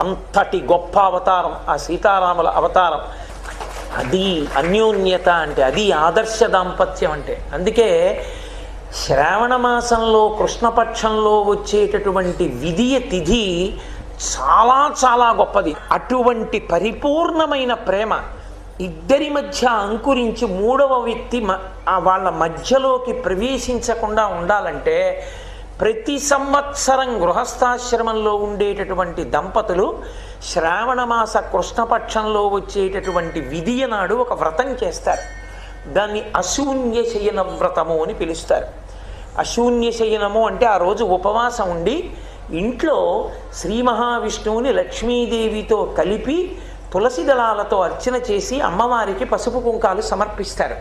అంతటి గొప్ప అవతారం ఆ సీతారాముల అవతారం. అది అన్యోన్యత అంటే అది ఆదర్శ దాంపత్యం అంటే. అందుకే శ్రావణ మాసంలో కృష్ణపక్షంలో వచ్చేటటువంటి విధియ తిథి చాలా చాలా గొప్పది. అటువంటి పరిపూర్ణమైన ప్రేమ ఇద్దరి మధ్య అంకురించి మూడవ వ్యక్తి మ- వాళ్ళ మధ్యలోకి ప్రవేశించకుండా ఉండాలంటే ప్రతి సంవత్సరం గృహస్థాశ్రమంలో ఉండేటటువంటి దంపతులు శ్రావణమాస కృష్ణపక్షంలో వచ్చేటటువంటి విధియ నాడు ఒక వ్రతం చేస్తారు. దాన్ని అశూన్య శయన వ్రతము అని పిలుస్తారు. అశూన్య శయనము అంటే ఆ రోజు ఉపవాసం ఉండి ఇంట్లో శ్రీ మహావిష్ణువుని లక్ష్మీదేవితో కలిపి తులసి దళాలతో అర్చన చేసి అమ్మవారికి పసుపు కుంకాలు సమర్పిస్తారు.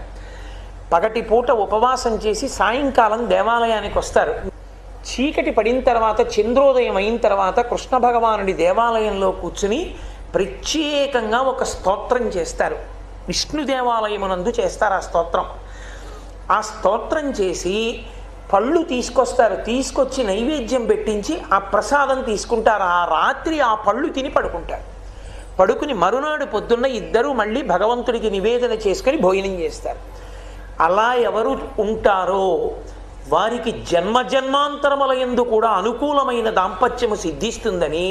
పగటి పూట ఉపవాసం చేసి సాయంకాలం దేవాలయానికి వస్తారు. చీకటి పడిన తర్వాత చంద్రోదయం అయిన తర్వాత కృష్ణ భగవానుడి దేవాలయంలో కూర్చుని ప్రత్యేకంగా ఒక స్తోత్రం చేస్తారు. విష్ణు దేవాలయమునందు చేస్తారు ఆ స్తోత్రం. ఆ స్తోత్రం చేసి పళ్ళు తీసుకొస్తారు. తీసుకొచ్చి నైవేద్యం పెట్టించి ఆ ప్రసాదం తీసుకుంటారు. ఆ రాత్రి ఆ పళ్ళు తిని పడుకుంటారు. పడుకుని మరునాడు పొద్దున్న ఇద్దరూ మళ్ళీ భగవంతుడికి నివేదన చేసుకొని భోజనం చేస్తారు. అలా ఎవరు ఉంటారో వారికి జన్మ జన్మాంతరముల యందు కూడా అనుకూలమైన దాంపత్యము సిద్ధిస్తుందని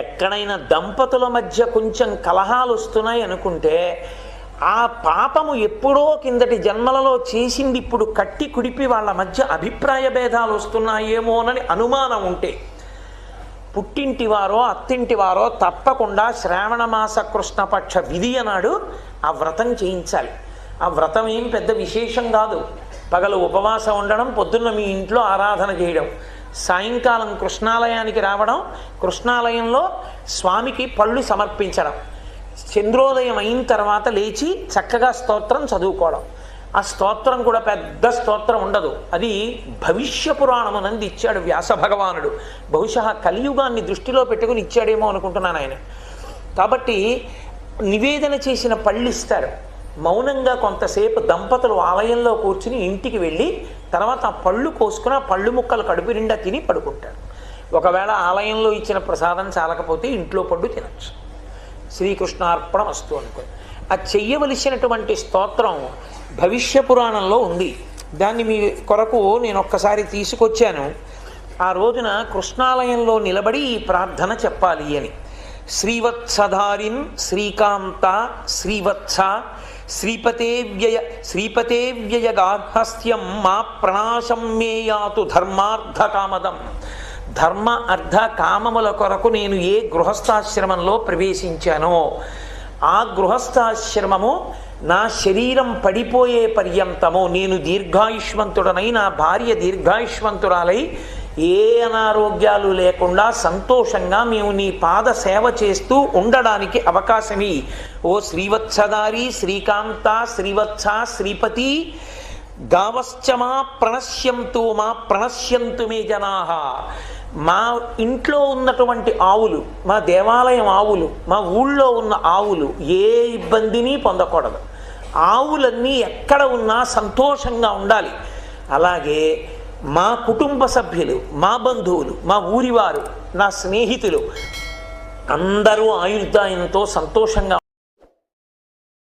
ఎక్కడైనా దంపతుల మధ్య కొంచెం కలహాలు వస్తున్నాయి అనుకుంటే ఆ పాపము ఎప్పుడో కిందటి జన్మలలో చేసింది ఇప్పుడు కట్టి కుడిపి వాళ్ళ మధ్య అభిప్రాయ భేదాలు వస్తున్నాయేమోనని అనుమానం ఉంటే పుట్టింటి వారో అత్తింటి వారో తప్పకుండా శ్రావణ మాస కృష్ణపక్ష విధి అన్నాడు ఆ వ్రతం చేయించాలి. ఆ వ్రతం ఏం పెద్ద విశేషం కాదు. పగలు ఉపవాసం ఉండడం పొద్దున్న మీ ఇంట్లో ఆరాధన చేయడం సాయంకాలం కృష్ణాలయానికి రావడం కృష్ణాలయంలో స్వామికి పళ్ళు సమర్పించడం చంద్రోదయం అయిన తర్వాత లేచి చక్కగా స్తోత్రం చదువుకోవడం. ఆ స్తోత్రం కూడా పెద్ద స్తోత్రం ఉండదు. అది భవిష్య పురాణమునంది ఇచ్చాడు వ్యాస భగవానుడు. బహుశా కలియుగాన్ని దృష్టిలో పెట్టుకుని ఇచ్చాడేమో అనుకుంటున్నాను ఆయన. కాబట్టి నివేదన చేసిన పళ్ళు ఇస్తారు. మౌనంగా కొంతసేపు దంపతులు ఆలయంలో కూర్చుని ఇంటికి వెళ్ళి తర్వాత పళ్ళు కోసుకుని ఆ పళ్ళు ముక్కలు కడుపు నిండా తిని పడుకుంటారు. ఒకవేళ ఆలయంలో ఇచ్చిన ప్రసాదం చాలకపోతే ఇంట్లో పళ్ళు తినచ్చు. శ్రీకృష్ణార్పణ వస్తు అనుకుని ఆ చెయ్యవలసినటువంటి స్తోత్రం భవిష్య పురాణంలో ఉంది. దాన్ని మీ కొరకు నేను ఒక్కసారి తీసుకొచ్చాను. ఆ రోజున కృష్ణాలయంలో నిలబడి ఈ ప్రార్థన చెప్పాలి అని. శ్రీవత్సధారిన్ శ్రీకాంత శ్రీవత్స శ్రీపతే వ్యయ శ్రీపతే వ్యయ వ్యయగార్హస్యం మా ప్రణాశం మేయాతు ధర్మార్థ కామదం ధర్మ అర్థ కామముల కొరకు నేను ఏ గృహస్థాశ్రమంలో ప్రవేశించానో ఆ గృహస్థాశ్రమము నా శరీరం పడిపోయే పర్యంతము నేను దీర్ఘాయుష్మంతుడనై నా భార్య దీర్ఘాయుష్మంతురాలై ఏ అనారోగ్యాలు లేకుండా సంతోషంగా మేము నీ పాద సేవ చేస్తూ ఉండడానికి అవకాశమి. ఓ శ్రీవత్సదారి శ్రీకాంత శ్రీవత్స శ్రీపతి గావశ్చమా ప్రణశ్యంతు మా ప్రణశ్యంతు మే జనా. మా ఇంట్లో ఉన్నటువంటి ఆవులు మా దేవాలయం ఆవులు మా ఊళ్ళో ఉన్న ఆవులు ఏ ఇబ్బందిని పొందకూడదు. ఆవులన్నీ ఎక్కడ ఉన్నా సంతోషంగా ఉండాలి. అలాగే మా కుటుంబ సభ్యులు మా బంధువులు మా ఊరివారు నా స్నేహితులు అందరూ ఆయుర్దాయంతో సంతోషంగా